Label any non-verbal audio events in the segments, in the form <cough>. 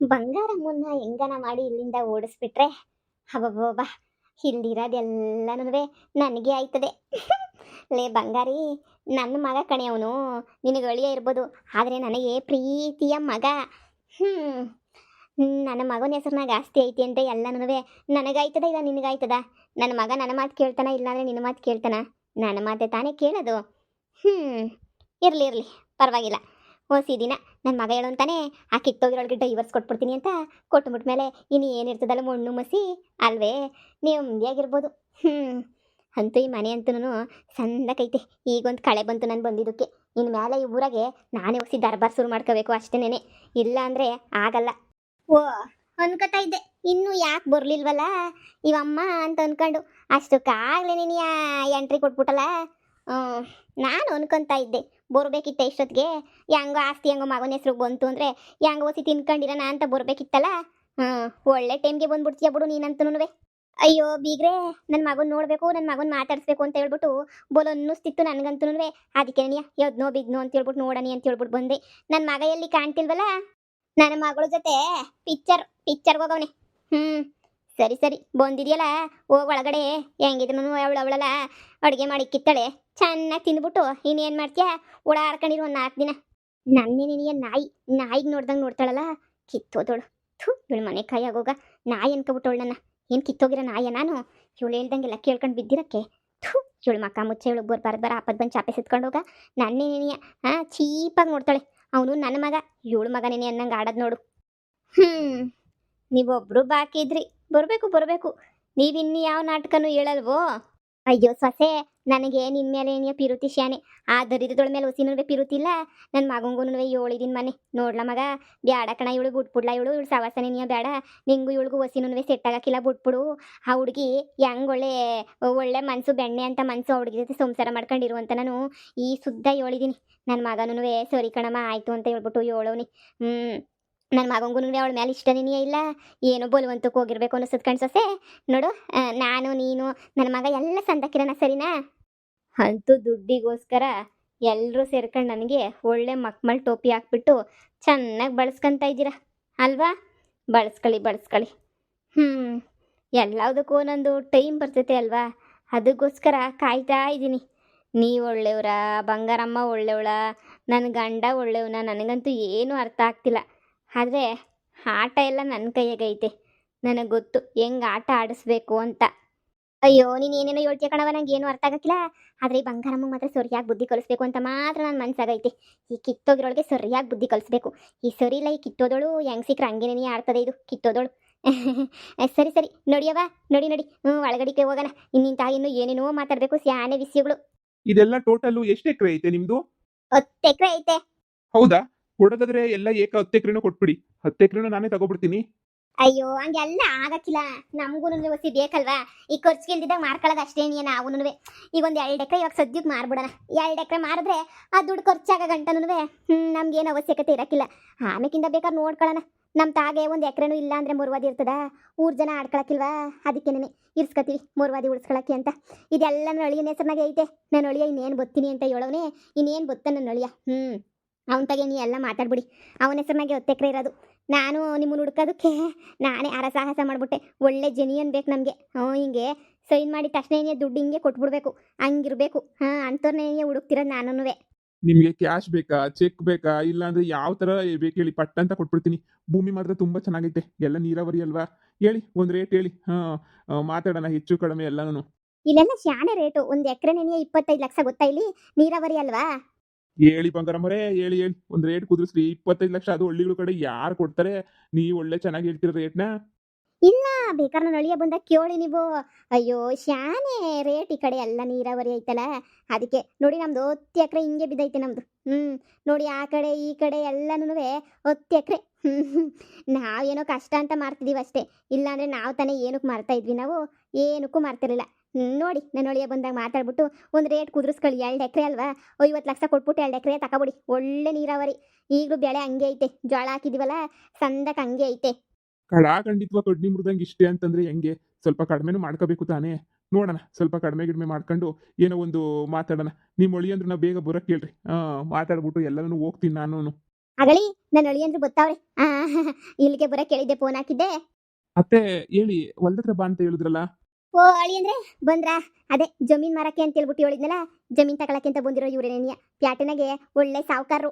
ಬಂಗಾರಮ್ಮನ್ನ ಹೆಂಗನ ಮಾಡಿ ಇಲ್ಲಿಂದ ಓಡಿಸ್ಬಿಟ್ರೆ? ಹಬ್ಬಬ್ಬ ಇಲ್ದಿರೋದೆಲ್ಲನೂ ನನಗೆ ಆಯ್ತದೆ. ಲೇ ಬಂಗಾರಿ, ನನ್ನ ಮಗ ಕಣೆ ಅವನು. ನಿನಗೆ ಅಳಿಯ ಇರ್ಬೋದು. ಆದರೆ ನನಗೆ ಪ್ರೀತಿಯ ಮಗ. ಹ್ಞೂ ನನ್ನ ಮಗನ ಹೆಸರಿನಾಗ ಆಸ್ತಿ ಐತಿ ಅಂತ ಎಲ್ಲನೂ ನನಗಾಯ್ತದ ಇಲ್ಲ ನಿನಗಾಯ್ತದ? ನನ್ನ ಮಗ ನನ್ನ ಮಾತು ಕೇಳ್ತಾನ ಇಲ್ಲಾಂದ್ರೆ ನಿನ್ನ ಮಾತು ಕೇಳ್ತಾನ? ನನ್ನ ಮಾತೆ ತಾನೇ ಕೇಳೋದು? ಹ್ಞೂ ಇರಲಿ ಇರಲಿ, ಪರವಾಗಿಲ್ಲ. ಓಸಿ ದಿನ. ನನ್ನ ಮಗ ಹೇಳೋಂತಾನೆ ಆ ಕಿತ್ತೋಗಿರೋಳಿಗೆ ಡೈವರ್ಸ್ ಕೊಟ್ಬಿಡ್ತೀನಿ ಅಂತ ಕೊಟ್ಬಿಟ್ಮೇಲೆ ಇನ್ನು ಏನಿರ್ತದಲ್ಲ ಮಣ್ಣು ಮಸಿ? ಅಲ್ವೇ ನೆಮ್ಮದಿಯಾಗಿರ್ಬೋದು. ಹ್ಞೂ ಅಂತೂ ಈ ಮನೆ ಅಂತೂ ಸಂದಕೈತೆ ಈಗೊಂದು ಕಳೆ ಬಂತು ನಾನು ಬಂದಿದ್ದಕ್ಕೆ. ಇನ್ನು ಮೇಲೆ ಈ ಊರಾಗೆ ನಾನೇ ಹೋಗಿ ದರ್ಬಾರ್ ಶುರು ಮಾಡ್ಕೋಬೇಕು ಅಷ್ಟೇನೆ ಇಲ್ಲ ಅಂದರೆ ಆಗಲ್ಲ. ಓ, ಅನ್ಕೋತಾ ಇದ್ದೆ. ಇನ್ನೂ ಯಾಕೆ ಬರಲಿಲ್ವಲ್ಲ? ಇವಮ್ಮ ಅಂತ ಅಂದ್ಕೊಂಡು ಅಷ್ಟಕ್ಕಾಗಲೇ ನೀನು ಎಂಟ್ರಿ ಕೊಟ್ಬಿಟ್ಟಲ್ಲ? ನಾನು ಅನ್ಕೊತಾ ಇದ್ದೆ. ಬರ್ಬೇಕಿತ್ತ ಇಷ್ಟೊತ್ತಿಗೆ? ಹೆಂಗೋ ಆಸ್ತಿ ಹೆಂಗೋ ಮಗನ ಹೆಸ್ರು ಬಂತು ಅಂದರೆ ಹೆಂಗೋ ಓಸಿ ತಿನ್ಕೊಂಡಿರೋಣ ಅಂತ ಬರ್ಬೇಕಿತ್ತಲ್ಲ? ಹ್ಞೂ ಒಳ್ಳೆ ಟೈಮ್ಗೆ ಬಂದ್ಬಿಡ್ತೀಯ ಬಿಡು ನೀನಂತೂ ಅಯ್ಯೋ ಬೀಗ್ರೆ ನನ್ನ ಮಗನ ನೋಡಬೇಕು ನನ್ನ ಮಗನ ಮಾತಾಡಿಸ್ಬೇಕು ಅಂತ ಹೇಳ್ಬಿಟ್ಟು ಬೋಲ್ ಅನ್ನಿಸ್ತಿತ್ತು ನನಗಂತೂ ಅದಕ್ಕೆ ನೀ ಯದ್ನೋ ಬಿದ್ನೋ ಅಂತ ಹೇಳ್ಬಿಟ್ಟು ನೋಡಣಿ ಅಂತ ಹೇಳ್ಬಿಟ್ಟು ಬಂದೆ. ನನ್ನ ಮಗ ಎಲ್ಲಿ ಕಾಣ್ತಿಲ್ವಲ್ಲ? ನನ್ನ ಮಗಳ ಜೊತೆ ಪಿಕ್ಚರ್ ಪಿಕ್ಚರ್ಗೆ ಹೋಗವನೆ. ಹ್ಞೂ ಸರಿ ಸರಿ. ಬಂದಿದೆಯಲ್ಲ? ಹೋಗಿ ಒಳಗಡೆ. ಹೆಂಗಿದ್ರು ಅವಳು ಅವಳಲ್ಲ. ಅಡುಗೆ ಮಾಡಿ ಕಿತ್ತಾಳೆ. ಚೆನ್ನಾಗಿ ತಿಂದ್ಬಿಟ್ಟು ಇನ್ನೇನು ಮಾಡ್ತೀಯ? ಓಡಾಡ್ಕೊಂಡಿರು ಒಂದು ನಾಲ್ಕು ದಿನ. ನನ್ನೇ ನಿನಿಯ ನಾಯಿ, ನಾಯಿಗೆ ನೋಡ್ದಂಗೆ ನೋಡ್ತಾಳಲ್ಲ? ಕಿತ್ತೋದೋಳು. ಥೂ, ಇವಳು ಮನೆ ಕಾಯಾಗೋಗ ನಾಯಿ ಅನ್ಕೊಬಿಟ್ಟವಳು ನನ್ನ. ಏನು ಕಿತ್ತೋಗಿರೋ ನಾಯ ನಾನು? ಇವಳು ಹೇಳ್ದಂಗೆಲ್ಲ ಕೇಳ್ಕೊಂಡು ಬಿದ್ದಿರಕ್ಕೆ. ಥೂ, ಇವಳು ಮಕ್ಕ ಮುಚ್ಚೆ, ಇವಳು ಬರ್ ಬರ ಆಪದ್ ಬಂದು ಚಾಪೆ ಸುತ್ಕೊಂಡು ಹೋಗ. ನನ್ನೇ ನಿನಿಯ ಹಾಂ ಚೀಪಾಗಿ ನೋಡ್ತಾಳೆ. ಅವನು ನನ್ನ ಮಗ. ಇವಳು ಮಗ ನೆನೆ ಅನ್ನಂಗೆ ಆಡೋದು ನೋಡು. ಹ್ಞೂ ನೀವೊಬ್ರು ಬಾಕಿ ಇದ್ರಿ ಬರಬೇಕು ಬರಬೇಕು. ನೀವಿನ್ನು ಯಾವ ನಾಟಕನೂ ಹೇಳಲ್ವೋ? ಅಯ್ಯೋ, ಸೊಸೆ, ನನಗೆ ನಿನ್ನ ಮೇಲೆ ಏನಿಯ ಪಿರುತಿ ಶಾನೆ ಆ ದರಿದ್ರದೊಳ ಮೇಲೆ ಉಸಿನೂ ಪಿರುತಿಲ್ಲ ನನ್ನ ಮಗಂಗೂ ಏಳಿದಿನ ಮನೆ. ನೋಡ್ಲ ಮಗ, ಬ್ಯಾಡ ಕಣ ಇವಳು ಬಿಟ್ಬಿಡ್ಲ ಇವಳು ಇವಳು ಸವಾಸನೆ ನೀ ಬೇಡ ನಿಂಗು ಇವಳಿಗೂ ಒಸಿನೂ ಸೆಟ್ ಆಗಕ್ಕಿಲ್ಲ ಬಿಟ್ಬಿಡು ಆ ಹುಡುಗಿ ಹೆಂಗ್ ಒಳ್ಳೆ ಒಳ್ಳೆ ಮನಸ್ಸು ಬೆಣ್ಣೆ ಅಂತ ಮನಸ್ಸು ಆ ಹುಡುಗಿ ಜೊತೆ ಸಂಸಾರ ಮಾಡ್ಕೊಂಡಿರುವಂತ ನಾನು ಈ ಸುದ್ದ ಹೇಳಿದೀನಿ ನನ್ನ ಮಗನೂ ಸರಿ ಕಣಮ್ಮ, ಆಯ್ತು ಅಂತ ಹೇಳ್ಬಿಟ್ಟು ಹೇಳೋನಿ. ಹ್ಞೂ ನನ್ನ ಮಗಂಗೂ ಅವಳ ಮೇಲೆ ಇಷ್ಟ ನೀನೇ ಇಲ್ಲ? ಏನೋ ಬಲವಂತಕ್ಕೆ ಹೋಗಿರ್ಬೇಕು ಅನ್ನಿಸ್ತದ ಕಣ್ ಸೊಸೆ. ನೋಡು ನಾನು, ನೀನು ನನ್ನ ಮಗ ಎಲ್ಲ ಸಂದಕ್ಕಿರೋಣ ಸರಿನಾ? ಅಂತೂ ದುಡ್ಡಿಗೋಸ್ಕರ ಎಲ್ಲರೂ ಸೇರ್ಕೊಂಡು ನನಗೆ ಒಳ್ಳೆ ಮಕ್ಮಲ್ ಟೋಪಿ ಹಾಕ್ಬಿಟ್ಟು ಚೆನ್ನಾಗಿ ಬಳಸ್ಕೊಂತ ಇದ್ದೀರಾ? ಅಲ್ವಾ? ಬಳಸ್ಕೊಳ್ಳಿ ಬಳಸ್ಕೊಳ್ಳಿ ಹ್ಞೂ ಎಲ್ಲದಕ್ಕೂ ಒಂದೊಂದು ಟೈಮ್ ಬರ್ತೈತೆ ಅಲ್ವಾ? ಅದಕ್ಕೋಸ್ಕರ ಕಾಯ್ತಾ ಇದ್ದೀನಿ. ನೀ ಒಳ್ಳೆಯವರ ಬಂಗಾರಮ್ಮ ಒಳ್ಳೆಯವಳ ನನ್ನ ಗಂಡ ಒಳ್ಳೆಯವನ ನನಗಂತೂ ಏನೂ ಅರ್ಥ ಆಗ್ತಿಲ್ಲ. ಆದರೆ ಆಟ ಎಲ್ಲ ನನ್ನ ಕೈಯಾಗೈತೆ. ನನಗೆ ಗೊತ್ತು ಹೆಂಗೆ ಆಟ ಆಡಿಸ್ಬೇಕು ಅಂತ. ಅಯ್ಯೋ ನೀನು ಏನೇನೋ ಹೇಳ್ತೀಯ ಕಣವ ನಂಗೆ ಏನು ಅರ್ಥ ಆಗಕ್ಕಿಲ್ಲ. ಆದರೆ ಈ ಬಂಗಾರಮ್ಮ ಮಾತ್ರ ಸರಿಯಾಗಿ ಬುದ್ಧಿ ಕಲಿಸ್ಬೇಕು ಅಂತ ಮಾತ್ರ ನನ್ನ ಮನ್ಸಾಗೈತೆ. ಈ ಕಿತ್ತೋಗಿರೋಳಿಗೆ ಸರಿಯಾಗಿ ಬುದ್ಧಿ ಕಲಿಸ್ಬೇಕು. ಈ ಸರಿ ಇಲ್ಲ ಈ ಕಿತ್ತೋದೋಳು ಹೆಂಗ್ ಸಿಕ್ರೆ ಹಂಗೇನೇ ಆಡ್ತದೆ ಇದು ಕಿತ್ತೋದಳು. <laughs> ಸರಿ ಸರಿ ನೋಡಿಯವ ನಡಿ ನಡಿ. ಹ್ಞೂ ಒಳಗಡಿಕೆ ಹೋಗೋಣ. ಇನ್ನಿಂತ ಇನ್ನು ಏನೇನೋ ಮಾತಾಡಬೇಕು ಸ್ಯಾನೆ ವಿಷಯಗಳು. ಇದೆಲ್ಲ ಟೋಟಲ್ ಎಷ್ಟು ಎಕರೆ ಐತೆ ನಿಮ್ದು? ಹತ್ತು ಎಕರೆ ಐತೆ. ಹೌದಾ? ಕೊಡೋದಾದ್ರೆ ಎಲ್ಲ ಏಕ ಹತ್ತು ಎಕರೆನೂ ಕೊಟ್ಬಿಡಿ. ಹತ್ತು ಎಕರೆನೂ ನಾನೇ ತಗೋಬಿಡ್ತೀನಿ. ಅಯ್ಯೋ, ಹಂಗೆಲ್ಲ ಆಗಕ್ಕಿಲ್ಲ. ನಮಗೂ ವಸಿ ಬೇಕಲ್ವಾ? ಈ ಖರ್ಚಿಗೆ ಇಲ್ದಿದ್ದಾಗ ಮಾರ್ಕೊಳ್ಳೋದು ನೀನು ನಾವು ಈಗ ಒಂದು ಎರಡು ಎಕರೆ ಇವಾಗ ಸದ್ಯಕ್ಕೆ ಮಾರ್ಬಿಡೋಣ. ಎರಡು ಎಕರೆ ಮಾರಿದ್ರೆ ಆ ದುಡ್ಡು ಖರ್ಚಾಗ ಗಂಟನೂ ಹ್ಞೂ ನಮ್ಗೇನು ಅವಶ್ಯಕತೆ ಇರಕ್ಕಿಲ್ಲ. ಆಮೇಕಿಂದ ಬೇಕಾದ್ರೆ ನೋಡ್ಕೊಳ್ಳೋಣ ನಮ್ಮ ತಾಗೆ ಒಂದು ಎಕರೆನೂ ಇಲ್ಲ ಅಂದರೆ ಮುರ್ವಾದಿ ಇರ್ತದ? ಊರು ಜನ ಆಡ್ಕೊಳಕ್ಕಿಲ್ವಾ? ನಾನು ಇರ್ಸ್ಕೊತೀವಿ, ಮುರ್ವಾದಿ ಉಳಿಸ್ಕೊಳಕ್ಕೆ ಅಂತ. ಇದೆಲ್ಲ ನನ್ನ ಅಳಿಯನ ಹೆಸರಿನಾಗೆ ಐತೆ. ನಾನು ಅಳಿಯ ಇನ್ನೇನು ಬತ್ತೀನಿ ಅಂತ ಹೇಳೋನೆ ಇನ್ನೇನು ಬತ್ತ ನನ್ನ ಅಳಿಯ? ಹ್ಞೂ ಅವನ ತಗೆ ನೀ ಎಲ್ಲ ಮಾತಾಡ್ಬಿಡಿ. ಅವನ ಹೆಸರಿನಾಗೆ ಒತ್ತೆಕ್ರೆ ಇರೋದು. ನಾನು ನಿಮ್ಮನ್ನು ಹುಡ್ಕೋದಕ್ಕೆ ನಾನೇ ಅರ ಸಾಹಸ ಮಾಡಿಬಿಟ್ಟೆ. ಒಳ್ಳೆ ಜೆನಿಯನ್ ಬೇಕು ನಮಗೆ. ಹ್ಞೂ ಹಿಂಗೆ ಸೈನ್ ಮಾಡಿ ತಕ್ಷಣ ದುಡ್ಡು ಹಿಂಗೆ ಕೊಟ್ಬಿಡ್ಬೇಕು. ಹಂಗಿರ್ಬೇಕು. ಹಾಂ ಅಂಥವ್ರನ್ನೇ ಹುಡುಕ್ತಿರೋದು ನಾನು ನಿಮಗೆ ಕ್ಯಾಶ್ ಬೇಕಾ ಚೆಕ್ ಬೇಕಾ ಇಲ್ಲ ಅಂದ್ರೆ ಯಾವ ತರ ಬೇಕು ಹೇಳಿ ಪಟ್ಟ ಅಂತ ಕೊಟ್ಬಿಡ್ತೀನಿ. ಭೂಮಿ ಮಾತ್ರ ತುಂಬಾ ಚೆನ್ನಾಗೈತೆ. ಎಲ್ಲ ನೀರಾವರಿ ಅಲ್ವಾ? ಹೇಳಿ ಒಂದ್ ರೇಟ್ ಹೇಳಿ. ಹಾ ಮಾತಾಡೋಣ ಹೆಚ್ಚು ಕಡಿಮೆ ಎಲ್ಲಾನು ಇಲ್ಲೆಲ್ಲ ಶಾಣೆ ರೇಟು ಒಂದು ಎಕರೆ ನೆನೆಯ ಇಪ್ಪತ್ತೈದು ಲಕ್ಷ ಗೊತ್ತಾ ಇಲ್ಲಿ? ನೀರಾವರಿ ಅಲ್ವಾ? ಹೇಳಿ ಬಂಗಾರಮ್ಮರೇ ಹೇಳಿ ಹೇಳಿ ಒಂದ್ ರೇಟ್ ಕುದಿಸ್ರಿ ಇಪ್ಪತ್ತೈದು ಲಕ್ಷ ಅದು ಹಳ್ಳಿಗಳ ಕಡೆ ಯಾರು ಕೊಡ್ತಾರೆ? ನೀವು ಒಳ್ಳೆ ಚೆನ್ನಾಗಿ ಹೇಳ್ತೀರ ರೇಟ್ನ ಇಲ್ಲ ಬೇಕಾರ ನಾನು ಅಳಿಯ ಬಂದಾಗ ಕೇಳಿ ನೀವು. ಅಯ್ಯೋ ಶಾನೆ ರೇಟ್ ಈ ಕಡೆ ಎಲ್ಲ ನೀರಾವರಿ ಐತಲ್ಲ? ಅದಕ್ಕೆ ನೋಡಿ ನಮ್ದು ಹತ್ತು ಎಕರೆ ಹಿಂಗೆ ಬಿದ್ದೈತೆ ನಮ್ದು. ಹ್ಮ್, ನೋಡಿ ಆ ಕಡೆ, ಈ ಕಡೆ ಎಲ್ಲನೂ ಹತ್ತು ಎಕರೆ. <laughs> ನಾವೇನೋ ಕಷ್ಟ ಅಂತ ಮಾರ್ತಿದೀವಿ ಅಷ್ಟೇ ಇಲ್ಲಾಂದ್ರೆ ನಾವು ತಾನೇ ಏನಕ್ಕೆ ಮಾರ್ತಾ ಇದ್ವಿ ನಾವು. ಏನಕ್ಕೂ ಮಾರ್ತಿರಲಿಲ್ಲ ನೋಡಿ ನನ್ನ ಒಳಿಯ ಬಂದಾಗ ಮಾತಾಡ್ಬಿಟ್ಟು ಒಂದು ರೇಟ್ ಕುದುರಿಸ್ಕೊಳ್ಳಿ. ಎರಡು ಎಕರೆ ಅಲ್ವಾ? ಐವತ್ತು ಲಕ್ಷ ಕೊಟ್ಬಿಟ್ಟು ಎರಡು ಎಕರೆ ತಗೊಬಿಡಿ. ಒಳ್ಳೆ ನೀರಾವರಿ. ಈಗಲೂ ಬೆಳೆ ಹಂಗೆ ಐತೆ. ಜೋಳ ಹಾಕಿದೀವಲ್ಲ ಸಂದಕ್ಕೆ ಹಂಗೆ ಐತೆ. ಕಡಾಖಂಡಿತ್ವ ಕಡ್ನಿ ಮೃದಂಗೆ ಇಷ್ಟೇ ಅಂತಂದ್ರೆ ಹೆಂಗೆ? ಸ್ವಲ್ಪ ಕಡಿಮೆನೂ ಮಾಡ್ಕೋಬೇಕು ತಾನೇ? ನೋಡೋಣ ಸ್ವಲ್ಪ ಕಡಿಮೆ ಗಿಡಿಮೆ ಮಾಡ್ಕೊಂಡು ಏನೋ ಒಂದು ಮಾತಾಡೋಣ. ನಿಮ್ಮ ಒಳಿ ಅಂದ್ರೆ ನಾವು ಬೇಗ ಬರೋಕೆ ಹೇಳ್ರಿ. ಮಾತಾಡ್ಬಿಟ್ಟು ಎಲ್ಲರೂ ಹೋಗ್ತೀನಿ ನಾನು ಅಗಳಿ ನನ್ನ ಅಳಿಯಂದ್ರು ಗೊತ್ತಾವ್ರೆ ಆ ಇಲ್ಲಿಗೆ ಬರ ಹೇಳಿದ್ದೆ ಫೋನ್ ಹಾಕಿದ್ದೆ. ಅತ್ತೆ ಹೇಳಿ ಹೊಲ್ದತ್ರ ಬಾ ಅಂತ ಹೇಳಿದ್ರಲ್ಲ? ಓ, ಅಳಿ ಅಂದ್ರೆ ಬಂದ್ರ? ಅದೇ, ಜಮೀನ್ ಮಾರಕ್ಕೆ ಅಂತ ಹೇಳ್ಬಿಟ್ಟು ಹೇಳಿದ್ನಲ್ಲ, ಜಮೀನ್ ತಗೊಳಕ್ಕೆ ಅಂತ ಬಂದಿರೋ ಇವ್ರೇನೇನಿಯ ಪ್ಯಾಟನಾಗೆ ಒಳ್ಳೆ ಸಾವುಕಾರರು.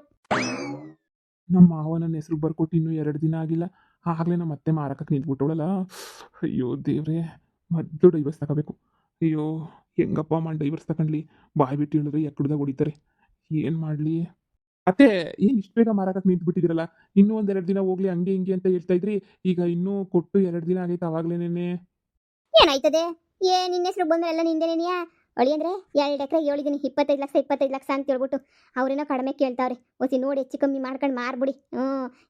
ನಮ್ಮ ಮಾವನ ಹೆಸರು ಬರ್ಕೊಟ್ಟು ಇನ್ನೂ ಎರಡು ದಿನ ಆಗಿಲ್ಲ. ಆಗ್ಲೇ ನಮ್ಮ ಅತ್ತೆ ಮಾರಕಕ್ಕೆ ನಿಂತ್ಬಿಟ್ಟವಳಲ್ಲ. ಅಯ್ಯೋ ದೇವ್ರೆ, ಮದ್ದು ಡೈವರ್ಸ್ ತಗೋಬೇಕು. ಅಯ್ಯೋ, ಹೆಂಗಪ್ಪ ಮಾಡಿ ಡೈವರ್ಸ್ ತಗೊಂಡ್ಲಿ? ಬಾಯ್ ಬಿಟ್ಟು ಹೇಳಿದ್ರೆ ಎಕ್ಕಡ್ದಾಗ ಹೊಡಿತಾರೆ. ಏನು ಮಾಡ್ಲಿ? ಅತ್ತೆ, ಏನು ಇಷ್ಟು ಬೇಗ ಮಾರಕಕ್ಕೆ ನಿಂತ್ಬಿಟ್ಟಿದ್ದೀರಲ್ಲ? ಇನ್ನೂ ಒಂದೆರಡು ದಿನ ಹೋಗ್ಲಿ, ಹಂಗೆ ಹಿಂಗೆ ಅಂತ ಹೇಳ್ತಾ ಇದ್ರಿ. ಈಗ ಇನ್ನೂ ಕೊಟ್ಟು ಎರಡು ದಿನ ಆಗೈತೆ ಅವಾಗಲೇನೆ ಏನಾಯ್ತದೆ? ಏ, ನಿನ್ನ ಹೆಸರು ಬಂದ್ರೆ ಎಲ್ಲ ನಿಂದೇನೇನಿಯಾ? ಅಳಿ ಅಂದ್ರೆ ಎರಡು ಎಕರೆ ಹೇಳಿದೀನಿ ಇಪ್ಪತ್ತೈದು ಲಕ್ಷ ಇಪ್ಪತ್ತೈದು ಲಕ್ಷ ಅಂತ ಹೇಳ್ಬಿಟ್ಟು ಅವ್ರೇನೋ ಕಡಿಮೆ ಕೇಳ್ತಾವ್ರೆ. ಒಸಿ ನೋಡಿ ಹೆಚ್ಚು ಕಮ್ಮಿ ಮಾಡ್ಕೊಂಡು ಮಾರ್ಬಿಡಿ. ಹ್ಞೂ,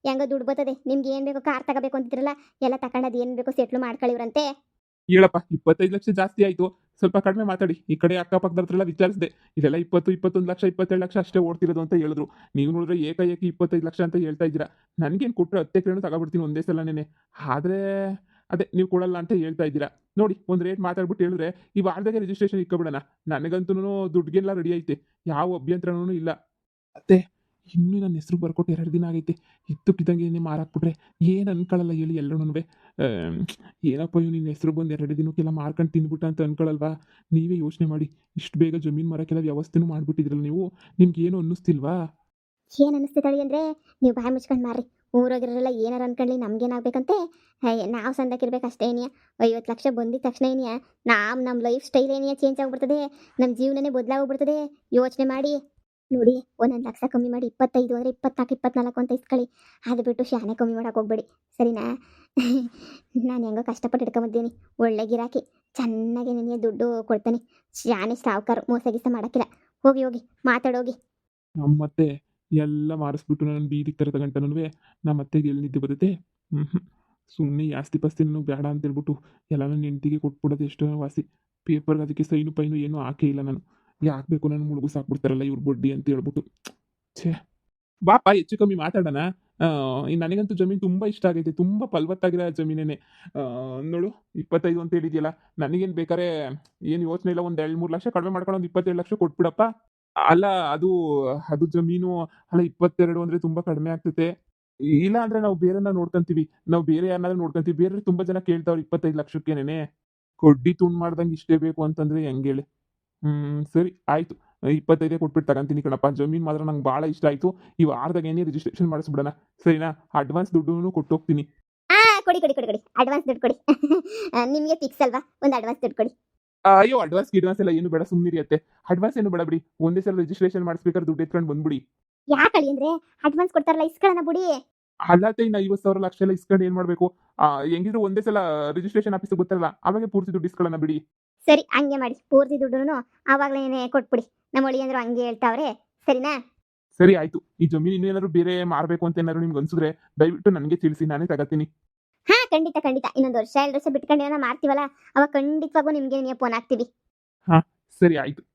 ಹೆಂಗ ದುಡ್ಡು ಬರ್ತದೆ. ನಿಮ್ಗೆ ಏನು ಬೇಕೋ ಕಾರ್ ತಗೋಬೇಕು ಅಂತಿದ್ರಲ್ಲ, ಎಲ್ಲ ತಗೊಂಡದು ಏನು ಬೇಕೋ ಸೆಟ್ಲು ಮಾಡ್ಕೊಳ್ಳಿವ್ರಂತೆ ಹೇಳಪ್ಪ ಇಪ್ಪತ್ತೈದು ಲಕ್ಷ ಜಾಸ್ತಿ ಆಯಿತು. ಸ್ವಲ್ಪ ಕಡಿಮೆ ಮಾತಾಡಿ. ಈ ಕಡೆ ಅಕ್ಕಪಕ್ಕದ ಹತ್ರ ವಿಚಾರಿಸಿದೆ. ಇದೆಲ್ಲ ಇಪ್ಪತ್ತು, ಇಪ್ಪತ್ತೊಂದು ಲಕ್ಷ, ಇಪ್ಪತ್ತೇಳು ಲಕ್ಷ ಅಷ್ಟೇ ಓಡ್ತಿರೋದು ಅಂತ ಹೇಳಿದ್ರು. ನೀವು ನೋಡಿದ್ರೆ ಏಕಾಏಕಿ ಇಪ್ಪತ್ತೈದು ಲಕ್ಷ ಅಂತ ಹೇಳ್ತಾ ಇದ್ದೀರಾ. ನನಗೇನು ಕೊಟ್ಟರೆ ಹತ್ತೆ ಕಡೆನೂ ತಗೊಬಿಡ್ತೀನಿ ಒಂದೇ ಸಲನೇ ಆದರೆ, ಅದೇ, ನೀವು ಕೊಡಲ್ಲ ಅಂತ ಹೇಳ್ತಾ ಇದ್ದೀರಾ. ನೋಡಿ, ಒಂದು ರೇಟ್ ಮಾತಾಡ್ಬಿಟ್ಟು ಹೇಳಿದ್ರೆ ಈ ವಾರದಾಗೆ ರಿಜಿಸ್ಟ್ರೇಷನ್ ಇಕ್ಕೊಬಿಡೋಣ ನನಗಂತೂ ದುಡ್ಡಿಗೆಲ್ಲ ರೆಡಿ ಐತೆ. ಯಾವ ಅಭ್ಯಂತರನೂ ಇಲ್ಲ. ಅತ್ತೆ, ಇನ್ನೂ ನನ್ನ ಹೆಸರು ಬರ್ಕೊಟ್ಟು ಎರಡು ದಿನ ಆಗೈತೆ. ಇದ್ದಕ್ಕಿದ್ದಂಗೆ ಏನೇ ಮಾರಾಕ್ಬಿಟ್ರೆ ಏನು ಅನ್ಕೊಳ್ಳಲ್ಲ ಹೇಳಿ ಎಲ್ಲರೂ ಏನಪ್ಪ ಇವ್ ನಿನ್ನ ಹೆಸರು ಬಂದು ಎರಡು ದಿನಕ್ಕೆಲ್ಲ ಮಾರ್ಕೊಂಡು ತಿಂದ್ಬಿಟ್ಟ ಅಂತ ಅನ್ಕೊಳಲ್ವಾ? ನೀವೇ ಯೋಚನೆ ಮಾಡಿ. ಇಷ್ಟು ಬೇಗ ಜಮೀನು ಮಾರಕ್ಕೆಲ್ಲ ವ್ಯವಸ್ಥೆನೂ ಮಾಡಿಬಿಟ್ಟಿದ್ರಲ್ಲ ನೀವು. ನಿಮ್ಗೆ ಏನು ಅನ್ನಿಸ್ತಿಲ್ವಾ? ಏನು ಅನಿಸ್ತೈತಳಿ ಅಂದರೆ ನೀವು ಬಾಯಿ ಮುಚ್ಕೊಂಡು ಮಾರ್ರಿ. ಊರೋಗಿರೋರೆಲ್ಲ ಏನಾರ ಅನ್ಕೊಳ್ಳಿ ನಮ್ಗೇನಾಗಬೇಕಂತೆ? ನಾವು ಸಂದಕ್ಕಿರ್ಬೇಕು ಅಷ್ಟೇ ಏನಿಯ ಐವತ್ತು ಲಕ್ಷ ಬಂದಿದ ತಕ್ಷಣ ಏನಿಯ ನಾವು ನಮ್ಮ ಲೈಫ್ ಸ್ಟೈಲ್ ಏನಿಯ ಚೇಂಜ್ ಆಗ್ಬಿಡ್ತದೆ? ನಮ್ಮ ಜೀವನನೇ ಬದಲಾಗೋಗ್ಬಿಡ್ತದೆ ಯೋಚನೆ ಮಾಡಿ. ನೋಡಿ, ಒಂದೊಂದು ಲಕ್ಷ ಕಮ್ಮಿ ಮಾಡಿ ಇಪ್ಪತ್ತೈದು ಅಂದರೆ ಇಪ್ಪತ್ನಾಲ್ಕು ಇಪ್ಪತ್ನಾಲ್ಕು ಅಂತ ಇಸ್ಕೊಳ್ಳಿ. ಅದು ಬಿಟ್ಟು ಶಾನೆ ಕಮ್ಮಿ ಮಾಡೋಕೆ ಹೋಗ್ಬೇಡಿ. ಸರಿನಾ? <laughs> ನಾನು ಹೆಂಗೋ ಕಷ್ಟಪಟ್ಟು ಇಟ್ಕೊಂಬಂದೀನಿ ಒಳ್ಳೆ ಗಿರಾಕಿ. ಚೆನ್ನಾಗಿ ನಿನಗೆ ದುಡ್ಡು ಕೊಡ್ತಾನೆ. ಶಾನೆ ಸಾವುಕಾರ, ಮೋಸ ಗೀಸ ಮಾಡೋಕ್ಕಿಲ್ಲ. ಹೋಗಿ ಹೋಗಿ, ಮಾತಾಡೋಗಿ. ನಮ್ಮತ್ತೆ ಎಲ್ಲ ಮಾರಿಸ್ಬಿಟ್ಟು ನನ್ನ ಬೀದಿಗೆ ತರ ತಗೊಂಟನೂ ನಮ್ಮ ಅತ್ತೆಗೆ ಎಲ್ಲಿ ನಿದ್ದೆ ಬರುತ್ತೆ? ಸುಮ್ಮನೆ ಜಾಸ್ತಿ ಪಾಸ್ತಿ ನನಗೆ ಬೇಡ ಅಂತ ಹೇಳ್ಬಿಟ್ಟು ಎಲ್ಲ ನನ್ನ ಹೆಂಡತಿಗೆ ಕೊಟ್ಬಿಡೋದು ಎಷ್ಟೋ ವಾಸಿ. ಪೇಪರ್ಗೆ ಅದಕ್ಕೆ ಸೈನು ಪೈನು ಏನೂ ಹಾಕೇ ಇಲ್ಲ ನಾನು. ಯಾಕೆ ಬೇಕು ನನ್ನ ಮುಳುಗು ಸಾಕ್ಬಿಡ್ತಾರಲ್ಲ ಇವ್ರ ಬಡ್ಡಿ ಅಂತ ಹೇಳ್ಬಿಟ್ಟು. ಛೇ. ಬಾಪ, ಹೆಚ್ಚು ಕಮ್ಮಿ ಮಾತಾಡೋಣ. ನನಗಂತೂ ಜಮೀನು ತುಂಬ ಇಷ್ಟ ಆಗೈತೆ. ತುಂಬ ಆ ಜಮೀನೇನೆ. ನೋಡು, ಇಪ್ಪತ್ತೈದು ಅಂತ ಹೇಳಿದ್ಯಲ್ಲ, ನನಗೇನು ಬೇಕಾರೆ ಏನು ಯೋಚನೆ ಇಲ್ಲ, ಒಂದು ಎರಡು ಮೂರು ಲಕ್ಷ ಕಡಿಮೆ ಮಾಡ್ಕೊಂಡು ಒಂದು ಇಪ್ಪತ್ತೇಳು ಲಕ್ಷ ಕೊಟ್ಬಿಡಪ್ಪ. ಅಲ್ಲ, ಅದು ಅದು ಜಮೀನು ಅಲ್ಲ, ಇಪ್ಪತ್ತೆರಡು ಅಂದ್ರೆ ತುಂಬಾ ಕಡಿಮೆ ಆಗ್ತೈತೆ ಇಲ್ಲ ಅಂದ್ರೆ ನಾವು ಬೇರೆನ ನೋಡ್ಕೊಂತೀವಿ. ನಾವು ಬೇರೆ ಯಾರನ್ನಾದ್ರೂ ನೋಡ್ಕೊಂತೀವಿ. ಬೇರೆ ತುಂಬಾ ಜನ ಕೇಳ್ತಾವ್ರು, ಇಪ್ಪತ್ತೈದು ಲಕ್ಷಕ್ಕೇನೆ ಕೊಡ್ಡಿ ತುಂಡ್ ಮಾಡ್ದಂಗೆ ಇಷ್ಟೇ ಬೇಕು ಅಂತಂದ್ರೆ ಹೆಂಗ್ ಹೇಳಿ? ಹ್ಮ್, ಸರಿ, ಆಯ್ತು. ಇಪ್ಪತ್ತೈದೇ ಕೊಟ್ಬಿಟ್ಟು ತಗೊಂತೀನಿ ಕಣಪ್ಪ. ಜಮೀನ್ ಮಾತ್ರ ನಂಗೆ ಭಾಳ ಇಷ್ಟ ಆಯ್ತು. ಈ ವಾರದಾಗ ಏನೇ ರಿಜಿಸ್ಟ್ರೇಷನ್ ಮಾಡಿಸ್ಬಿಡೋಣ. ಸರಿನಾ? ಅಡ್ವಾನ್ಸ್ ದುಡ್ಡು ಕೊಟ್ಟು ಹೋಗ್ತೀನಿ ಕೊಡಿ ಕೊಡಿ ಕೊಡಿ ಕೊಡಿ. ಅಡ್ವಾನ್ಸ್ ದುಡ್ಡು ಕೊಡಿ. <laughs> ನಿಮಗೆ ಫಿಕ್ಸ್ ಅಲ್ವಾ? ಒಂದು ಅಡ್ವಾನ್ಸ್ ದುಡ್ಡು ಕೊಡಿ. ಅಯ್ಯೋ ಅಡ್ವಾನ್ಸ್ ಗಿಡ್ವಾನ್ಸ್ ಎಲ್ಲ ಏನು ಬೇಡ ಸುಮ್ಮನಿರಿಯತ್ತೆ ಅಡ್ವಾನ್ಸ್ ಏನು ಬೇಡ ಬಿಡಿ. ಒಂದೇ ಸಲ ರಿಜಿಸ್ಟ್ರೇಷನ್ ಮಾಡಿಸ್ಬೇಕಾದ್ರೆ ದುಡ್ಡು ಎತ್ಕೊಂಡು ಬಂದ್ಬಿಡಿ. ಯಾಕಳಿ ಅಂದ್ರೆ ಅಡ್ವಾನ್ಸ್ ಕೊಡ್ತಾರಲ್ಲ ಇಸ್ಕೊಳ್ಳೋಣ ಬಿಡಿ. ಅಲ್ಲತ್ತೆ ಇನ್ನು ಐವತ್ತು ಸಾವಿರ ಲಕ್ಷ ಎಲ್ಲ ಇಸ್ಕೊಂಡು ಏನು ಮಾಡಬೇಕು? ಹೆಂಗಿದ್ರು ಒಂದೇ ಸಲ ರಿಜಿಸ್ಟ್ರೇಷನ್ ಆಫೀಸ್ ಗೊತ್ತಾರಲ್ಲ ಅವಾಗೆ ಪೂರ್ತಿ ದುಡ್ಡು ಇಸ್ಕೊಳ್ಳೋಣ ಬಿಡಿ. ಸರಿ ಹಂಗೆ ಮಾಡಿ. ಪೂರ್ತಿ ದುಡ್ಡು ಆವಾಗಲೇ ಕೊಟ್ಬಿಡಿ. ನಮ್ಮ ಒಳಿ ಅಂದ್ರು ಹಂಗೆ ಹೇಳ್ತಾವ್ರೆ. ಸರಿನಾ? ಸರಿ ಆಯ್ತು. ಈ ಜಮೀನು ಇನ್ನೂ ಏನಾದ್ರು ಬೇರೆ ಮಾರಬೇಕು ಅಂತ ಏನಾದ್ರು ನಿಮ್ಗೆ ಅನ್ಸಿದ್ರೆ ದಯವಿಟ್ಟು ನನಗೆ ತಿಳಿಸಿ ನಾನೇ ತಗೋತೀನಿ. ಹಾ, ಖಂಡಿತ ಖಂಡಿತ. ಇನ್ನೊಂದು ವರ್ಷ, ಎರಡು ವರ್ಷ ಬಿಟ್ಕೊಂಡು ಏನೋ ಮಾಡ್ತೀವಲ್ಲ, ಅವಾಗ ಖಂಡಿತವಾಗೂ ನಿಮ್ಗೆ ಫೋನ್ ಹಾಕ್ತೀವಿ? ಸರಿ, ಆಯ್ತು.